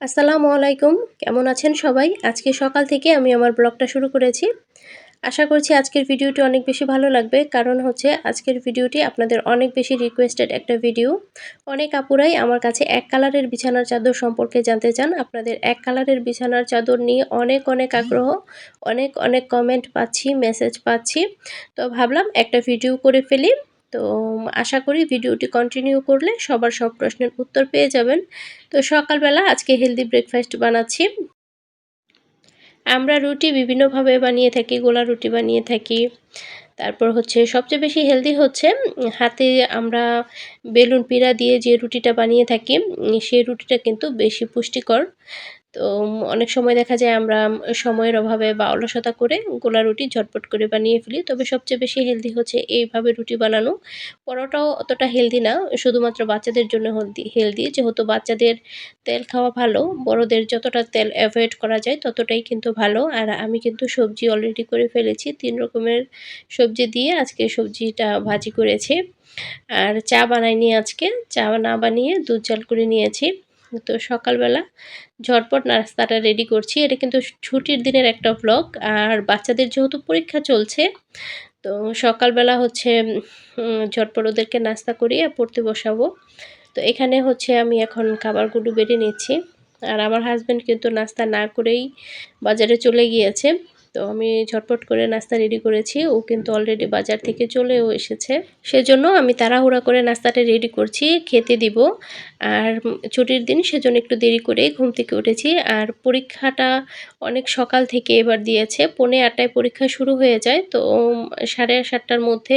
আসসালামু আলাইকুম। কেমন আছেন সবাই? আজকে সকাল থেকে আমি আমার ব্লগটা শুরু করেছি। আশা করছি আজকের ভিডিওটি অনেক বেশি ভালো লাগবে, কারণ হচ্ছে আজকের ভিডিওটি আপনাদের অনেক বেশি রিকোয়েস্টেড একটা ভিডিও অনেক আপুরাই আমার কাছে এক কালারের বিছানার চাদর সম্পর্কে জানতে চান। আপনাদের এক কালারের বিছানার চাদর নিয়ে অনেক অনেক আগ্রহ, অনেক অনেক কমেন্ট পাচ্ছি মেসেজ পাচ্ছি। তো ভাবলাম একটা ভিডিও করে ফেলি। তো আশা করি ভিডিওটি কন্টিনিউ করলে সবার সব প্রশ্নের উত্তর পেয়ে যাবেন। তো, সকালবেলা আজকে হেলদি ব্রেকফাস্ট বানাচ্ছি। আমরা রুটি বিভিন্নভাবে বানিয়ে থাকি, গোলা রুটি বানিয়ে থাকি। তারপর হচ্ছে সবচেয়ে বেশি হেলদি হচ্ছে হাতে আমরা বেলুন পিড়া দিয়ে যে রুটিটা বানিয়ে থাকি সেই রুটিটা কিন্তু বেশি পুষ্টিকর। তো অনেক সময় দেখা যায় আমরা সময়ের অভাবে বা অলসতা করে গোলা রুটি ঝটপট করে বানিয়ে ফেলি। তবে সবচেয়ে বেশি হেলদি হচ্ছে এইভাবে রুটি বানানো। পরোটাও অতটা হেলদি না, শুধুমাত্র বাচ্চাদের জন্য হেলদি হেলদি যেহেতু বাচ্চাদের তেল খাওয়া ভালো, বড়দের যতটা তেল অ্যাভয়েড করা যায় ততটাই কিন্তু ভালো। আর আমি কিন্তু সবজি অলরেডি করে ফেলেছি, তিন রকমের সবজি দিয়ে আজকে সবজিটা ভাজি করেছি। আর চা বানাইনি আজকে, চা না বানিয়ে দুধ জাল করে নিয়েছি। তো সকালবেলা ঝটপট নাস্তাটা রেডি করছি। এটা কিন্তু ছুটির দিনের একটা ব্লগ আর বাচ্চাদের যেহেতু পরীক্ষা চলছে, তো সকালবেলা হচ্ছে ঝটপট ওদেরকে নাস্তা করিয়ে পড়তে বসাবো। তো এখানে হচ্ছে আমি এখন খাবারগুলো বেড়ে নিচ্ছি। আর আমার হাজব্যান্ড কিন্তু নাস্তা না করেই বাজারে চলে গিয়েছে। তো আমি ঝটপট করে নাস্তা রেডি করেছি। ও কিন্তু অলরেডি বাজার থেকে চলেও এসেছে। সেজন্য আমি তাড়াহুড়া করে নাস্তাটা রেডি করছি, খেতে দিব। আর ছুটির দিন সেজন্য একটু দেরি করে ঘুম থেকে উঠেছি। আর পরীক্ষাটা অনেক সকাল থেকে এবার দিয়েছে। পৌনে আটটায় পরীক্ষা শুরু হয়ে যায়। তো সাড়ে সাতটার মধ্যে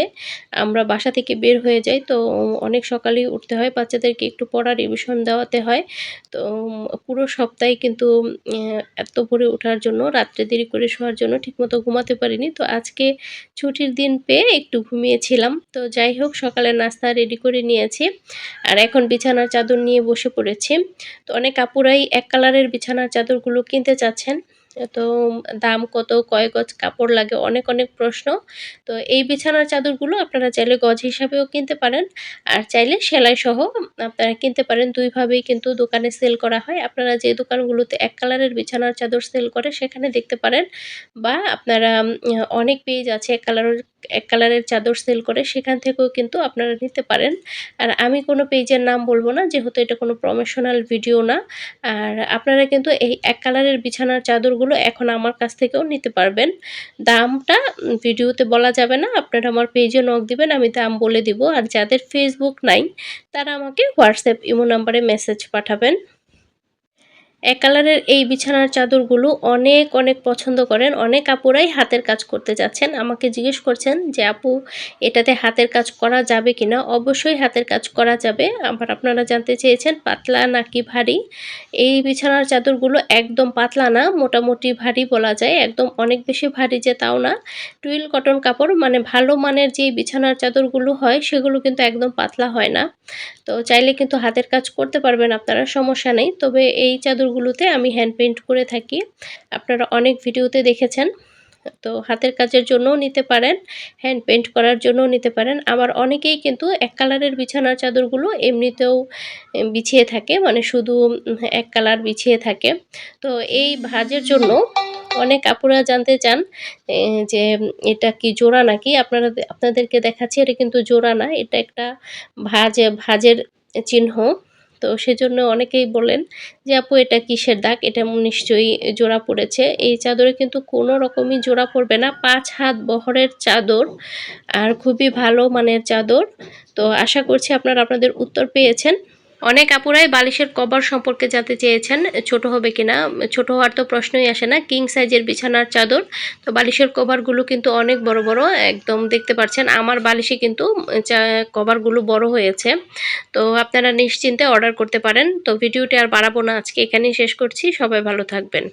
আমরা বাসা থেকে বের হয়ে যাই। তো অনেক সকালেই উঠতে হয়। বাচ্চাদেরকে একটু পড়া রিভিশন দেওয়াতে হয়। তো পুরো সপ্তাহে কিন্তু এত ভোরে ওঠার জন্য রাত্রে দেরি করে শোয়ার জন্য ঠিকমতো ঘুমাতে পারিনি। তো আজকে ছুটির দিন পেয়ে একটু ঘুমিয়েছিলাম। তো যাই হোক সকালে নাস্তা রেডি করে নিয়েছি। আর এখন বিছানার চাদর নিয়ে বসে পড়েছি। তো অনেক কাপুরাই এক কালারের বিছানার চাদরগুলো কিনতে চাচ্ছেন। তো দাম কত, কয় গজ কাপড় লাগে, অনেক অনেক প্রশ্ন। তো এই বিছানার চাদরগুলো আপনারা চাইলে গজ হিসাবেও কিনতে পারেন। আর চাইলে সেলাই সহ আপনারা কিনতে পারেন। দুইভাবেই কিন্তু দোকানে সেল করা হয়। আপনারা যে দোকানগুলোতে এক কালারের বিছানার চাদর সেল করে, সেখানে দেখতে পারেন। বা আপনারা অনেক পেজ আছে এক কালারের এক কালারের চাদর সেল করে সেখান থেকেও কিন্তু আপনারা নিতে পারেন। আর আমি কোনো পেজের নাম বলব না, যেহেতু এটা কোনো প্রমোশনাল ভিডিও না। আর আপনারা কিন্তু এই এক কালারের বিছানার চাদরগুলো এখন আমার কাছ থেকেও নিতে পারবেন। দামটা ভিডিওতে বলা যাবে না, আপনারা আমার পেজে নক দিবেন, আমি দাম বলে দিব। আর যাদের ফেসবুক নাই, তারা আমাকে হোয়াটসঅ্যাপ ইমো নাম্বারে মেসেজ পাঠাবেন। এক কালারের এই বিছানার চাদরগুলো অনেক অনেক পছন্দ করেন। অনেক আপুরাই হাতের কাজ করতে যাচ্ছেন। আমাকে জিজ্ঞেস করছেন যে, আপু, এটাতে হাতের কাজ করা যাবে কি না অবশ্যই হাতের কাজ করা যাবে। আবার আপনারা জানতে চেয়েছেন, পাতলা নাকি ভারী? এই বিছানার চাদরগুলো একদম পাতলা না, মোটামুটি ভারী বলা যায়। একদম অনেক বেশি ভারী যে তাও না। টুইল কটন কাপড় মানে ভালো মানের যে বিছানার চাদরগুলো হয়, সেগুলো কিন্তু একদম পাতলা হয় না। তো চাইলে কিন্তু হাতের কাজ করতে পারবেন আপনারা, সমস্যা নেই। তবে এই চাদরগুলোতে আমি হ্যান্ড পেন্ট করে থাকি। আপনারা অনেক ভিডিওতে দেখেছেন। তো হাতের কাজের জন্যও নিতে পারেন হ্যান্ড পেন্ট করার জন্যও নিতে পারেন। আবার অনেকেই কিন্তু এক কালারের বিছানার চাদরগুলো এমনিতেও বিছিয়ে থাকে মানে শুধু এক কালার বিছিয়ে থাকে। তো এই ভাজের জন্য অনেক আপুরা জানতে চান যে এটা কি জোড়া নাকি? আপনারা, আপনাদেরকে দেখাচ্ছি, এটা কিন্তু জোড়া না, এটা একটা ভাজ, ভাজের চিহ্ন। তো সেজন্য অনেকেই বলেন যে, আপু, এটা কিসের দাগ? এটা নিশ্চয়ই জোড়া পড়েছে। এই চাদরে কিন্তু কোনো রকমই জোড়া পড়বে না। পাঁচ হাত বহরের চাদর আর খুবই ভালো মানের চাদর। তো আশা করছি আপনারা আপনাদের উত্তর পেয়েছেন। অনেক আপুরাই বালিশের কভার সম্পর্কে জানতে চেয়েছেন, ছোট হবে কিনা। ছোট হওয়ার তো প্রশ্নই আসে না। কিং সাইজের বিছানার চাদর। তো বালিশের কভারগুলো কিন্তু অনেক বড় বড়, একদম দেখতে পাচ্ছেন। আমার বালিশে কিন্তু কভারগুলো বড় হয়েছে। তো আপনারা নিশ্চিন্তে অর্ডার করতে পারেন। তো ভিডিওটি আর বাড়াবো না। আজকে এখানেই শেষ করছি। সবাই ভালো থাকবেন।